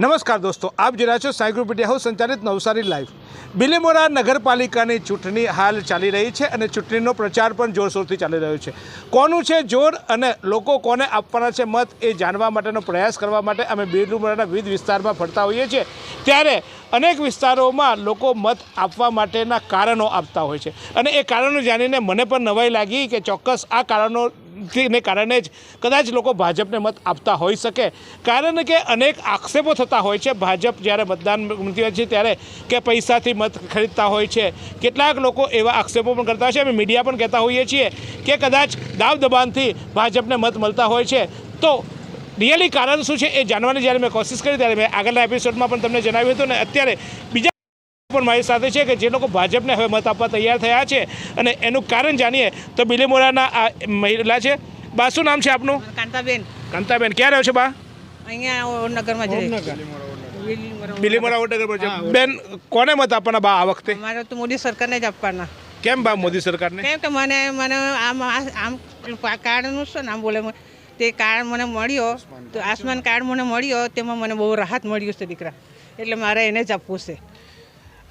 નમસ્કાર દોસ્તો, આપ જોઈ છો સાઈ ગ્રુપ હાઉસ સંચાલિત નવસારી લાઈવ. બિલીમોરા નગરપાલિકાની ચૂંટણી હાલ ચાલી રહી છે અને ચૂંટણીનો પ્રચાર પણ જોરશોરથી ચાલી રહ્યો છે. કોનું છે જોર અને લોકો કોને આપવાના છે મત એ જાણવા માટેનો પ્રયાસ કરવા માટે અમે બિલીમોરાના વિવિધ વિસ્તારમાં ફરતા હોઈએ છીએ. ત્યારે અનેક વિસ્તારોમાં લોકો મત આપવા માટેના કારણો આપતા હોય છે. અને એ કારણો જાણીને મને પણ નવાઈ લાગી કે ચોક્કસ આ કારણો ને કારણે જ કદાચ લોકો ભાજપને મત આપતા હોઈ શકે. કારણ કે અનેક આક્ષેપો થતા હોય છે. ભાજપ જ્યારે મતદાન હોય છે ત્યારે કે પૈસાથી મત ખરીદતા હોય છે. કેટલાક લોકો એવા આક્ષેપો પણ કરતા હોય છે. અમે મીડિયા પણ કહેતા હોઈએ છીએ કે કદાચ દાવ દબાણથી ભાજપને મત મળતા હોય છે. તો રિયલી કારણ શું છે એ જાણવાની જ્યારે મેં કોશિશ કરી ત્યારે મેં આગળના એપિસોડમાં પણ તમને જણાવ્યું હતું ને અત્યારે બીજા પણ મારી સાથે છે કે જે લોકો ભાજપને હવે મત આપવા તૈયાર થયા છે અને એનું કારણ જાણીએ તો બિલીમોરાના આ મહિલા છે. બા શું નામ છે આપનું? કાંતાબેન. કાંતાબેન ક્યાં રહ્યો છે બા? અહીંયા નગરમાં જ બિલીમોરા વડનગર પર છે. બેન કોને મત આપવાના બા આ વખતે? મારે તો મોદી સરકારને જ આપવાના. કેમ બા મોદી સરકારને? કેમ કે મને મને આમ આમ કાર્ડનું શું નામ બોલે મને? તે કાર્ડ મને મળ્યો તો આયુષ્માન કાર્ડ મને મળ્યો તેમાં મને બહુ રાહત મળ્યું છે દીકરા. એટલે મારે એને જ આપવું છે.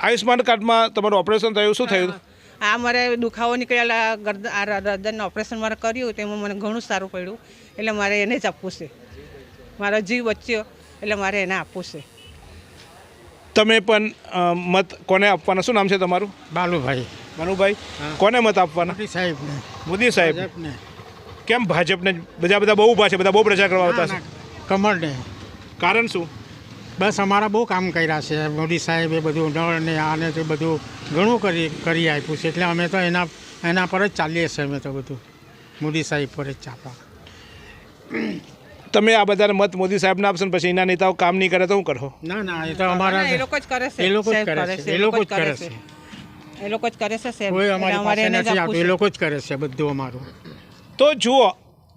આયુષ્માન કાર્ડમાં તમારું ઓપરેશન થયું શું થયું? આ મારે દુખાવો નીકળેલા ગરદ આ હૃદયનું ઓપરેશન મારે કર્યું તેમાં મને ઘણું સારું પડ્યું. એટલે મારે એને જ આપવું છે. મારો જીવ બચ્યો એટલે મારે એને આપવું છે. તમે પણ મત કોને આપવાના? શું નામ છે તમારું? બાલુભાઈ. બાલુભાઈ. કોને મત આપવાના? મોદી સાહેબને. મોદી સાહેબ. કેમ ભાજપને? બધા બધા બહુ ઊભા છે બધા બહુ પ્રચાર કરવા આવતા છે. કમળને. કારણ શું? બસ અમારા બહુ કામ કર્યા છે. મોદી સાહેબે બધું નળ ને આને તે બધું ઘણું કરી કરી આપ્યું છે. એટલે અમે તો એના એના પર જ ચાલીએ છીએ અમે તો બધું. મોદી સાહેબ પર જ ચાપા. તમે આ બધાને મત મોદી સાહેબને આપશો ને પછી એના નેતાઓ કામ નહીં કરે તો શું કરો ના ના એ તો અમારા એ લોકો જ કરે છે. એ લોકો જ કરે છે. એ લોકો જ કરે છે. એ લોકો જ કરે છે સાહેબ. કોઈ અમારી પાસે નથી આપતું એ લોકો જ કરે છે બધું અમારું. તો જુઓ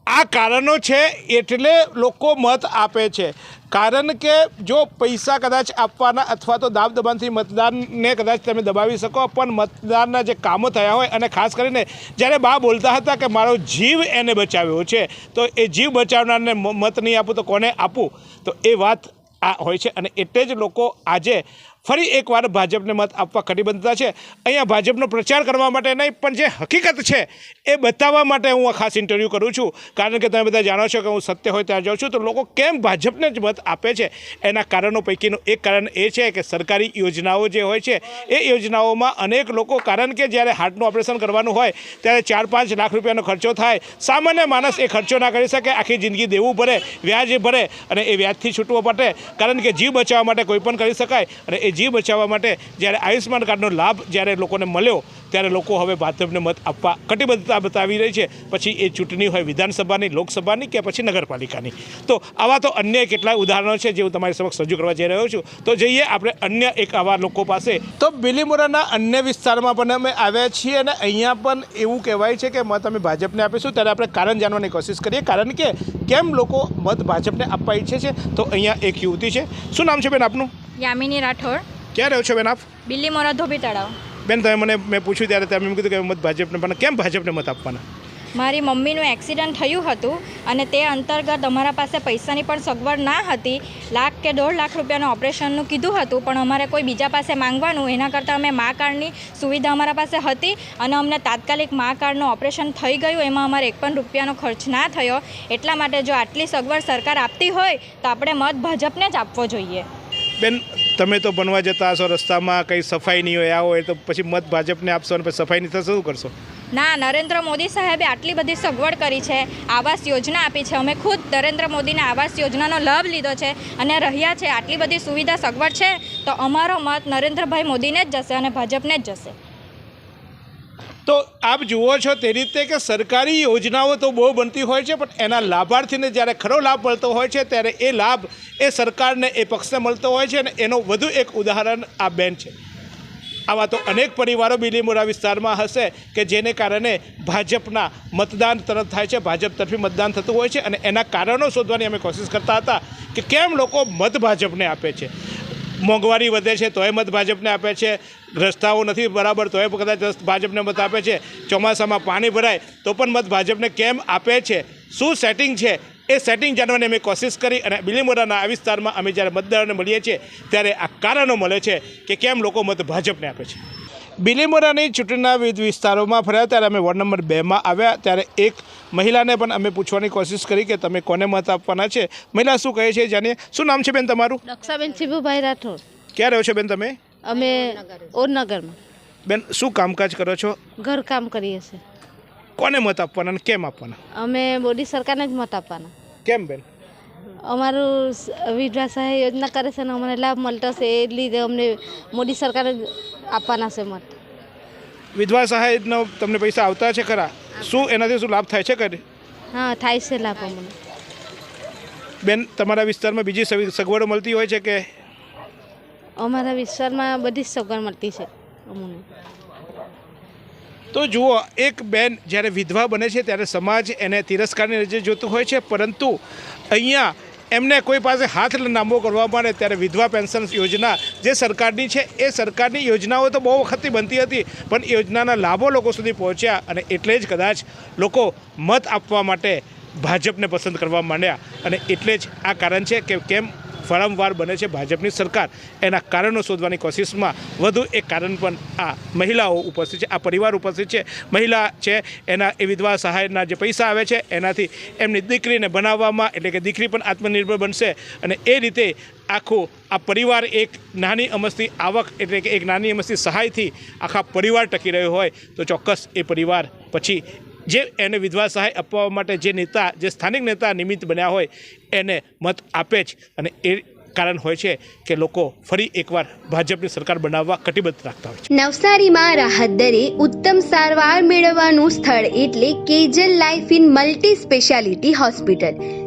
આ કારણો છે એટલે લોકો મત આપે છે. કારણ કે જો પૈસા કદાચ આપવાના અથવા તો દાબ દબાણથી મતદાનને કદાચ તમે દબાવી શકો, પણ મતદાનના જે કામો થયા હોય અને ખાસ કરીને જ્યારે બા બોલતા હતા કે મારો જીવ એને બચાવ્યો છે, તો એ જીવ બચાવનારને મત નહીં આપું તો કોને આપું? તો એ વાત આ હોય છે અને એટલે જ લોકો આજે ફરી એકવાર ભાજપને મત આપવા કટિબદ્ધતા છે. અહીંયા ભાજપનો પ્રચાર કરવા માટે નહીં, પણ જે હકીકત છે એ બતાવવા માટે હું આ ખાસ ઇન્ટરવ્યૂ કરું છું. કારણ કે તમે બધા જાણો છો કે હું સત્ય હોય ત્યાં જાઉં છું, તો લોકો કેમ ભાજપને જ મત આપે છે? એના કારણો પૈકીનું એક કારણ એ છે કે સરકારી યોજનાઓ જે હોય છે, એ યોજનાઓમાં અનેક લોકો, કારણ કે જ્યારે હાર્ટનું ઓપરેશન કરવાનું હોય, ત્યારે ચાર પાંચ લાખ રૂપિયાનો ખર્ચો થાય. સામાન્ય માણસ એ ખર્ચો ના કરી શકે, આખી જિંદગી દેવું ભરે વ્યાજ ભરે અને એ વ્યાજથી છૂટવો પડે કારણ કે જીવ બચાવવા માટે કોઈ પણ કરી શકાય અને એ જીવ બચાવવા માટે જ્યારે આયુષ્માન કાર્ડનો લાભ જ્યારે લોકોને મળ્યો, ત્યારે લોકો હવે ભાજપને મત આપવા કટિબદ્ધતા બતાવી રહી છે. પછી એ ચૂંટણી હોય વિધાનસભાની, લોકસભાની કે પછી નગરપાલિકાની. તો આવા તો અન્ય કેટલાય ઉદાહરણો છે જે હું તમારી સમક્ષ રજૂ કરવા જઈ રહ્યો છું. તો જઈએ આપણે અન્ય એક આવા લોકો પાસે. તો બિલીમોરાના અન્ય વિસ્તારમાં પણ અમે આવ્યા છીએ અને અહીંયા પણ એવું કહેવાય છે કે મત અમે ભાજપને આપીશું. ત્યારે આપણે કારણ જાણવાની કોશિશ કરીએ. કારણ કે કેમ લોકો મત ભાજપને આપવા ઈચ્છે છે? તો અહીંયા એક યુવતી છે. શું નામ છે બેન આપનું? યામિની રાઠોડ. ક્યાં રહ્યો છો બેન આપ? બિલ્લી મોરા ધોબી તળાવ. બેન તમે મને મેં પૂછ્યું ત્યારે તમે એમ કીધું કે મત ભાજપને પણ કેમ ભાજપને મત આપવાના? મારી મમ્મીનું એક્સિડન્ટ થયું હતું અને તે અંતર્ગત અમારા પાસે પૈસાની પણ સગવડ ના હતી. લાખ કે દોઢ લાખ રૂપિયાનું ઓપરેશનનું કીધું હતું પણ અમારે કોઈ બીજા પાસે માંગવાનું એના કરતાં અમે મા કાર્ડની સુવિધા અમારા પાસે હતી અને અમને તાત્કાલિક મા કાર્ડનું ઓપરેશન થઈ ગયું. એમાં અમારે એક પણ રૂપિયાનો ખર્ચ ના થયો. એટલા માટે જો આટલી સગવડ સરકાર આપતી હોય તો આપણે મત ભાજપને જ આપવો જોઈએ. બેન, તમે તો બનવા જતા હશો, રસ્તામાં કંઈ સફાઈ નહીં હોય આ હોય તો પછી મત ભાજપને આપશો અને પછી સફાઈ નહીં થશે શું કરશો? ના, નરેન્દ્ર મોદી સાહેબે આટલી બધી સગવડ કરી છે, આવાસ યોજના આપી છે. અમે ખુદ નરેન્દ્ર મોદીને આવાસ યોજનાનો લાભ લીધો છે અને રહ્યા છે. આટલી બધી સુવિધા સગવડ છે, તો અમારો મત નરેન્દ્રભાઈ મોદીને જ જશે અને ભાજપને જ જશે. તો આપ જુઓ છો તે રીતે કે સરકારી યોજનાઓ તો બહુ બનતી હોય છે, પણ એના લાભાર્થીને જ્યારે ખરો લાભ મળતો હોય છે, ત્યારે એ લાભ એ સરકારને, એ પક્ષને મળતો હોય છે અને એનો વધુ એક ઉદાહરણ આ બેન છે. આવા તો અનેક પરિવારો બિલીમોરા વિસ્તારમાં હશે કે જેને કારણે ભાજપના મતદાન તરફ થાય છે, ભાજપ તરફી મતદાન થતું હોય છે અને એના કારણો શોધવાની અમે કોશિશ કરતા હતા કે કેમ લોકો મત ભાજપને આપે છે. મોંઘવારી વધે છે, તોય મત ભાજપને આપે છે. રસ્તાઓ નથી બરાબર, તોય કદાચ ભાજપને મત આપે છે. ચોમાસામાં પાણી ભરાય, તો પણ મત ભાજપને કેમ આપે છે? શું સેટિંગ છે? એ સેટિંગ જાણવાની અમે કોશિશ કરી અને બિલીમોરાના આ વિસ્તારમાં અમે જ્યારે મતદારોને મળીએ છીએ, ત્યારે આ કારણો મળે છે કે કેમ લોકો મત ભાજપને આપે છે. બિલીમોરાની ચૂંટણીના વિવિધ વિસ્તારોમાં ફર્યા ત્યારે અમે વોર્ડ નંબર બેમાં આવ્યા. ત્યારે એક મહિલાને પણ અમે પૂછવાની કોશિશ કરી કે તમે કોને મત આપવાના છે? મહિલા શું કહે છે જાણીએ? શું નામ છે બેન તમારું? દક્ષાબેન શિભુભાઈ રાઠોડ. ક્યાં રહ્યો છો બેન તમે? અમે ઓરનગરમાં. બેન શું કામકાજ કરો છો? ઘર કામ કરીએ છીએ. કોને મત આપવાના અને કેમ આપવાના? અમે મોદી સરકારને જ મત આપવાના. કેમ બેન? અમારું વિધવા સહાય યોજના કરે છે અને અમને લાભ મળતો છે એ લીધે અમને મોદી સરકારે આપવાના છે મત. વિધવા સહાયનો તમને પૈસા આવતા છે ખરા? શું એનાથી શું લાભ થાય છે કરે હા થાય છે લાભ અમને. બેન તમારા વિસ્તારમાં બીજી સગવડો મળતી હોય છે કે? અમારા વિસ્તારમાં બધી જ સગવડ મળતી છે અમને. તો જુઓ એક બેન જ્યારે વિધવા બને છે ત્યારે સમાજ એને તિરસ્કારની નજરે જોતું હોય છે પરંતુ અહીંયા એમને કોઈ પાસે હાથ લાંબો કરવા માંડે ત્યારે વિધવા પેન્શન યોજના જે સરકારની છે, એ સરકારની યોજનાઓ તો બહુ વખતથી બનતી હતી, પણ યોજનાના લાભો લોકો સુધી પહોંચ્યા અને એટલે જ કદાચ લોકો મત આપવા માટે ભાજપને પસંદ કરવા માંડ્યા. અને એટલે જ આ કારણ છે કે કેમ વારંવાર બને છે ભાજપની સરકાર. એના કારણો શોધવાની કોશિશમાં વધુ એક કારણ પણ આ મહિલાઓ ઉપસ્થિત છે, આ પરિવાર ઉપસ્થિત છે. મહિલા છે, એના એ વિધવા સહાયના જે પૈસા આવે છે, એનાથી એમની દીકરીને બનાવવામાં એટલે કે દીકરી પણ આત્મનિર્ભર બનશે. અને એ રીતે આખું આ પરિવાર એક નાની અમસ્તી આવક એટલે કે એક નાની અમસ્તી સહાયથી આખા પરિવાર ટકી રહ્યો હોય તો ચોક્કસ એ પરિવાર પછી જે એને વિધવા સહાય અપાવવા માટે જે નેતા, જે સ્થાનિક નેતા નિમિત્ત બન્યા હોય, એને મત આપે જ. અને એ કારણ હોય છે કે લોકો ફરી એકવાર ભાજપની સરકાર બનાવવા કટિબદ્ધ રાખતા હોય છે. નવસારીમાં રાહત દરે ઉત્તમ સારવાર મેળવવાનું સ્થળ એટલે Kejal life in multi speciality hospital.